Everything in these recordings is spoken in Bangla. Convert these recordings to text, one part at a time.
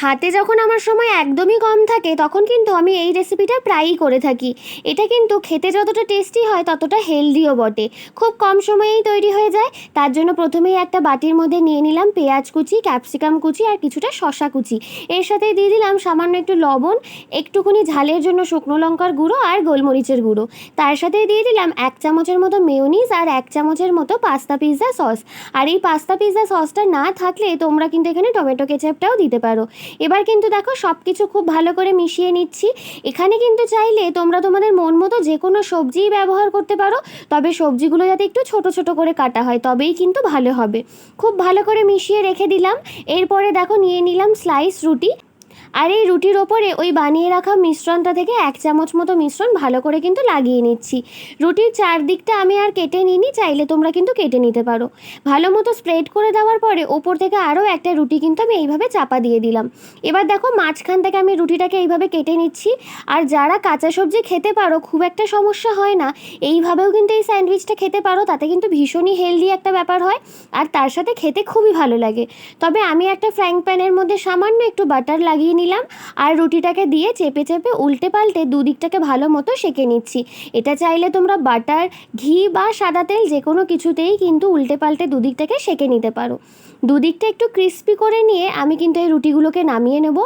হাতে যখন আমার সময় একদমই কম থাকে, তখন কিন্তু আমি এই রেসিপিটা প্রায়ই করে থাকি। এটা কিন্তু খেতে যতটা টেস্টি হয়, ততটা হেলদিও বটে। খুব কম সময়েই তৈরি হয়ে যায়। তার জন্য প্রথমেই একটা বাটির মধ্যে নিয়ে নিলাম পেঁয়াজ কুচি ক্যাপসিকাম কুচি আর কিছুটা শশা কুচি। এর সাথে দিয়ে দিলাম সামান্য একটু লবণ, একটুখানি ঝালের জন্য শুকনো লঙ্কার গুঁড়ো আর গোলমরিচের গুঁড়ো। তার সাথে দিয়ে দিলাম এক চামচের মতো মেয়োনিজ আর এক চামচের মতো পাস্তা পিৎজা সস আর এই পাস্তা পিৎজা সসটা না থাকলে তোমরা কিন্তু এখানে টমেটো কেচাপটাও দিতে পারো। এবার কিন্তু দেখো সব কিছু খুব ভালো করে মিশিয়ে নিচ্ছি। এখানে কিন্তু চাইলে তোমরা তোমাদের মন মতো যে কোনো সবজিই ব্যবহার করতে পারো, তবে সবজিগুলো যাতে একটু ছোট ছোট করে কাটা হয়, তবেই কিন্তু ভালো হবে। খুব ভালো করে মিশিয়ে রেখে দিলাম। এরপরে দেখো নিয়ে নিলাম স্লাইস রুটি। আর এই রুটির ওপরে ওই বানিয়ে রাখা মিশ্রণটা থেকে এক চামচ মতো মিশ্রণ ভালো করে কিন্তু লাগিয়ে নিচ্ছি। রুটির চারদিকটা আমি আর কেটে নিইনি, চাইলে তোমরা কিন্তু কেটে নিতে পারো। ভালো মতো স্প্রেড করে দেওয়ার পরে ওপর থেকে আরও একটা রুটি কিন্তু আমি এইভাবে চাপা দিয়ে দিলাম। এবার দেখো মাঝখান থেকে আমি রুটিটাকে এইভাবে কেটে নিচ্ছি। আর যারা কাঁচা সবজি খেতে পারো, খুব একটা সমস্যা হয় না। এইভাবেও কিন্তু এই স্যান্ডউইচটা খেতে পারো, তাতে কিন্তু ভীষণই হেলদি একটা ব্যাপার হয়। আর তার সাথে খেতে খুবই ভালো লাগে। তবে আমি একটা ফ্রাইং প্যানের মধ্যে সামান্য একটু বাটার লাগিয়ে নিলাম আর রুটিটাকে দিয়ে চেপে চেপে উল্টে পাল্টে দুদিকটাকে ভালো মতো সেঁকে নিচ্ছি। এটা চাইলে তোমরা বাটার, ঘি বা সাদা তেল যে কোনো কিছুতেই কিন্তু উল্টে পাল্টে দুদিকটাকে সেঁকে নিতে পারো। দুদিকটা একটু ক্রিস্পি করে নিয়ে আমি কিন্তু এই রুটিগুলোকে নামিয়ে নেব।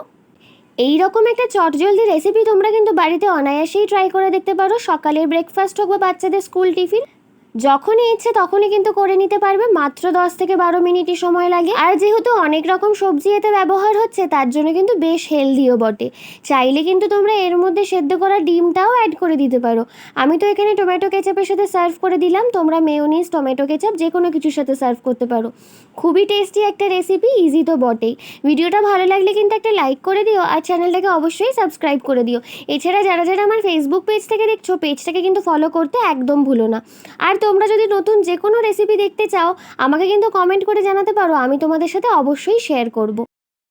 এই রকম একটা চটজলদি রেসিপি তোমরা কিন্তু বাড়িতে অনায়াসেই ট্রাই করে দেখতে পারো। সকালের ব্রেকফাস্ট হোক বা বাচ্চাদের স্কুল টিফিন যখনই ইচ্ছে তখনই কিন্তু করে নিতে পারবে। মাত্র দশ থেকে বারো মিনিটই সময় লাগে। আর যেহেতু অনেক রকম সবজি এতে ব্যবহার হচ্ছে, তার জন্য কিন্তু বেশ হেলদিও বটে। চাইলে কিন্তু তোমরা এর মধ্যে সেদ্ধ করা ডিমটাও অ্যাড করে দিতে পারো। আমি তো এখানে টমেটো কেচাপের সাথে সার্ভ করে দিলাম। তোমরা মেয়োনিজ টমেটো কেচাপ যে কোনো কিছুর সাথে সার্ভ করতে পারো। খুবই টেস্টি একটা রেসিপি ইজি তো বটেই। ভিডিওটা ভালো লাগলে কিন্তু একটা লাইক করে দিও আর চ্যানেলটাকে অবশ্যই সাবস্ক্রাইব করে দিও। এছাড়া যারা যারা আমার ফেসবুক পেজ থেকে দেখছ পেজটাকে কিন্তু ফলো করতে একদম ভুলো না। আর তোমরা যদি নতুন যে কোনো রেসিপি দেখতে চাও, আমাকে কিন্তু কমেন্ট করে জানাতে পারো, আমি তোমাদের সাথে অবশ্যই শেয়ার করব।